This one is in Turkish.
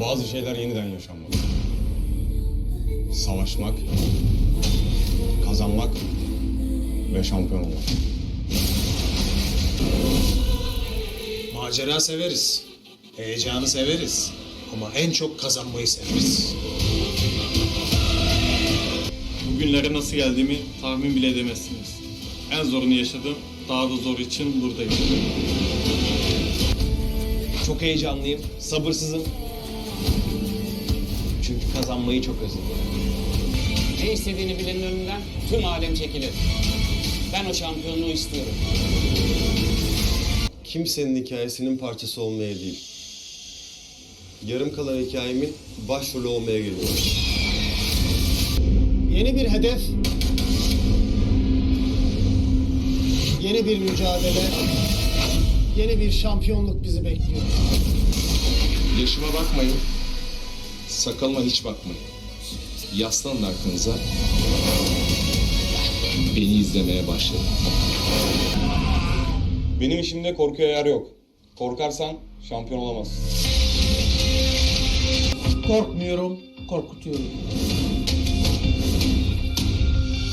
Bazı şeyler yeniden yaşanmalı. Savaşmak, kazanmak ve şampiyon olmak. Macera severiz. Heyecanı severiz. Ama en çok kazanmayı severiz. Bugünlere nasıl geldiğimi tahmin bile edemezsiniz. En zorunu yaşadım. Daha da zor için buradayım. Çok heyecanlıyım, sabırsızım. Çünkü kazanmayı çok özledim. Ne istediğini bilenin önünden tüm alem çekilir. Ben o şampiyonluğu istiyorum. kimsenin hikayesinin parçası olmaya değil. Yarım kalan hikayemin başrolü olmaya geliyorum. Yeni bir hedef, yeni bir mücadele, yeni bir şampiyonluk bizi bekliyor. Yaşıma bakmayın. Sakalıma hiç bakmayın. Yaslanın arkanıza. Beni izlemeye başlayın. Benim işimde korkuya yer yok. Korkarsan şampiyon olamazsın. Korkmuyorum, korkutuyorum.